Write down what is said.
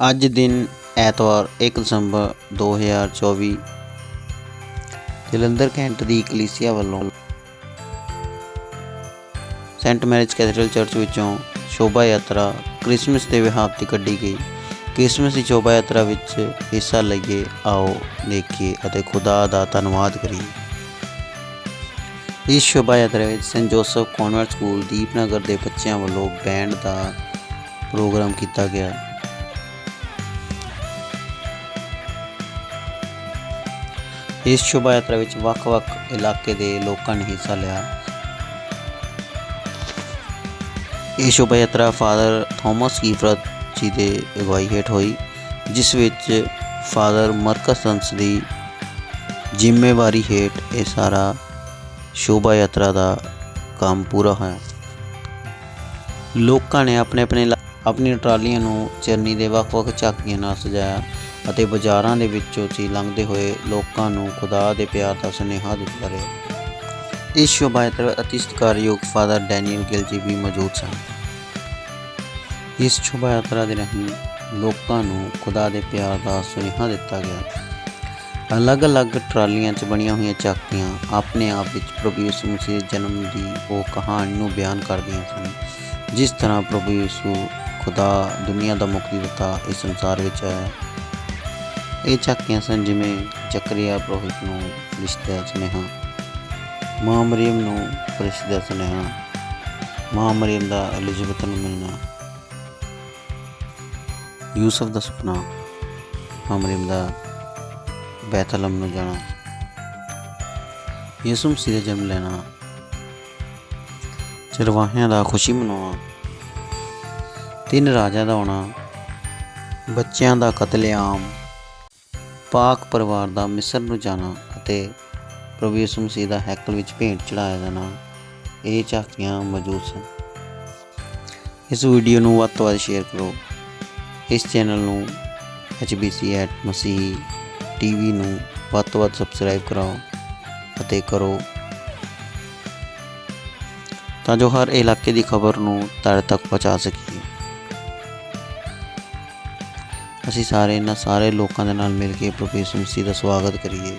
ਅੱਜ ਦਿਨ ਐਤਵਾਰ 1 ਦਸੰਬਰ 2024 ਜਲੰਧਰ ਕੈਂਟ ਦੀ ਕਲੀਸਿਆ ਵੱਲੋਂ ਸੈਂਟ ਮੈਰਿਜ ਕੈਥੇਡਰਲ ਚਰਚ ਵਿੱਚੋਂ ਸ਼ੋਭਾ ਯਾਤਰਾ ਕ੍ਰਿਸਮਸ ਦੇ ਵਿਹਾਰ ਤੇ ਕੱਢੀ ਗਈ। ਕ੍ਰਿਸਮਸ ਦੀ ਸ਼ੋਭਾ ਯਾਤਰਾ ਵਿੱਚ ਹਿੱਸਾ ਲਈਏ, ਆਓ ਦੇਖੀਏ ਅਤੇ ਖੁਦਾ ਦਾ ਧੰਨਵਾਦ ਕਰੀਏ। ਇਸ ਸ਼ੋਭਾ ਯਾਤਰਾ ਵਿੱਚ saint Joseph convent school Deepnagar ਦੇ ਬੱਚਿਆਂ ਵੱਲੋਂ ਬੈਂਡ ਦਾ ਪ੍ਰੋਗਰਾਮ ਕੀਤਾ ਗਿਆ। ਇਸ ਸ਼ੋਭਾ ਯਾਤਰਾ ਵਿੱਚ ਵੱਖ-ਵੱਖ ਇਲਾਕੇ ਦੇ ਲੋਕਾਂ ਨੇ ਹਿੱਸਾ ਲਿਆ। ਇਹ ਸ਼ੋਭਾ ਯਾਤਰਾ ਫਾਦਰ ਥਾਮਸ ਕੀਫਰਤ ਜੀ ਦੇ ਅਗਵਾਈ ਹੇਠ ਹੋਈ, ਜਿਸ ਵਿੱਚ ਫਾਦਰ ਮਰਕਸ ਹੰਸ ਦੀ ਜ਼ਿੰਮੇਵਾਰੀ ਹੇਠ ਇਹ ਸਾਰਾ ਸ਼ੋਭਾ ਯਾਤਰਾ ਦਾ ਕੰਮ ਪੂਰਾ ਹੋਇਆ। ਲੋਕਾਂ ਨੇ ਆਪਣੇ ਆਪਣੇ ਆਪਣੀਆਂ ਟਰਾਲੀਆਂ ਨੂੰ ਚਰਨੀ ਦੇ ਵੱਖ-ਵੱਖ ਝਾਕੀਆਂ ਨਾਲ ਸਜਾਇਆ। ਅਤੇ ਬਾਜ਼ਾਰਾਂ ਦੇ ਵਿੱਚੋਂ ਦੀ ਲੰਘਦੇ ਹੋਏ ਲੋਕਾਂ ਨੂੰ ਖੁਦਾ ਦੇ ਪਿਆਰ ਦਾ ਸੁਨੇਹਾ ਦਿੱਤਾ ਰਿਹਾ। ਇਸ ਸ਼ੋਭਾ ਯਾਤਰਾ ਵਿੱਚ ਅਤੀ ਸਤਿਕਾਰਯੋਗ ਫਾਦਰ ਡੈਨੀਅਲ ਗਿਲ ਜੀ ਵੀ ਮੌਜੂਦ ਸਨ। ਇਸ ਸ਼ੋਭਾ ਯਾਤਰਾ ਦੇ ਰਾਹੀਂ ਲੋਕਾਂ ਨੂੰ ਖੁਦਾ ਦੇ ਪਿਆਰ ਦਾ ਸੁਨੇਹਾ ਦਿੱਤਾ ਗਿਆ। ਅਲੱਗ-ਅਲੱਗ ਟਰਾਲੀਆਂ 'ਚ ਬਣੀਆਂ ਹੋਈਆਂ ਝਾਕੀਆਂ ਆਪਣੇ ਆਪ ਵਿੱਚ ਪ੍ਰਭੂ ਯਿਸੂ ਮਸੀਹ ਦੇ ਜਨਮ ਦੀ ਉਹ ਕਹਾਣੀ ਨੂੰ ਬਿਆਨ ਕਰਦੀਆਂ ਸਨ, ਜਿਸ ਤਰ੍ਹਾਂ ਪ੍ਰਭੂ ਯਿਸੂ ਖੁਦਾ ਦੁਨੀਆ ਦਾ ਮੁਕਤੀ ਦਿੱਤਾ ਇਸ ਸੰਸਾਰ ਵਿੱਚ ਆਇਆ। ਇਹ ਝਾਕੀਆਂ ਸਨ ਜਿਵੇਂ ਜ਼ਕਰੀਆ ਪ੍ਰੋਹਿਤ ਨੂੰ ਰਿਸ਼ਤੇ ਸੁਨੇਹਾ, ਮਾਂ ਮਰੀਮ ਨੂੰ ਫਰਿਸ਼ਤੇ ਸੁਨੇਹਾ, ਮਾਂ ਮਰੀਮ ਦਾ ਐਲਿਜ਼ਬeth ਨੂੰ ਮਿਲਣਾ। ਯੂਸਫ ਦਾ ਸੁਪਨਾ, ਮਾਂ ਮਰੀਮ ਦਾ ਬੈਤਲਮ ਨੂੰ ਜਾਣਾ। ਯਿਸੂ ਮਸੀਹ ਦਾ ਜਨਮ ਲੈਣਾ। ਚਰਵਾਹਿਆਂ ਦਾ ਖੁਸ਼ੀ ਮਨਾਉਣਾ। ਤਿੰਨ ਰਾਜਿਆਂ ਦਾ ਆਉਣਾ। ਬੱਚਿਆਂ ਦਾ ਕਤਲੇਆਮ। ਪਾਕ ਪਰਿਵਾਰ ਦਾ ਮਿਸਰ ਨੂੰ ਜਾਣਾ ਅਤੇ ਪ੍ਰਭੂ ਯਿਸੂ ਮਸੀਹ ਦਾ ਹੈਕਲ ਵਿੱਚ ਭੇਂਟ ਚੜਾਇਆ ਜਾਣਾ, ਇਹ ਝਾਕੀਆਂ ਮੌਜੂਦ ਸਨ। ਇਸ ਵੀਡੀਓ ਨੂੰ ਵੱਧ ਤੋਂ ਵੱਧ ਸ਼ੇਅਰ ਕਰੋ। ਇਸ ਚੈਨਲ ਨੂੰ HBC ਮਸੀਹ ਟੀਵੀ ਨੂੰ ਵੱਧ ਤੋਂ ਵੱਧ ਸਬਸਕ੍ਰਾਈਬ ਕਰਾਓ ਅਤੇ ਕਰੋ। ਤਾਂ ਜੋ ਹਰ ਇਲਾਕੇ ਦੀ ਖਬਰ ਨੂੰ ਤੁਹਾਡੇ ਤੱਕ ਪਹੁੰਚਾ ਸਕੀਏ। ਅਸੀਂ ਸਾਰੇ ਇਹਨਾਂ ਸਾਰੇ ਲੋਕਾਂ ਦੇ ਨਾਲ ਮਿਲ ਕੇ ਪ੍ਰਭੂ ਯਿਸੂ ਮਸੀਹ ਦਾ ਸਵਾਗਤ ਕਰੀਏ।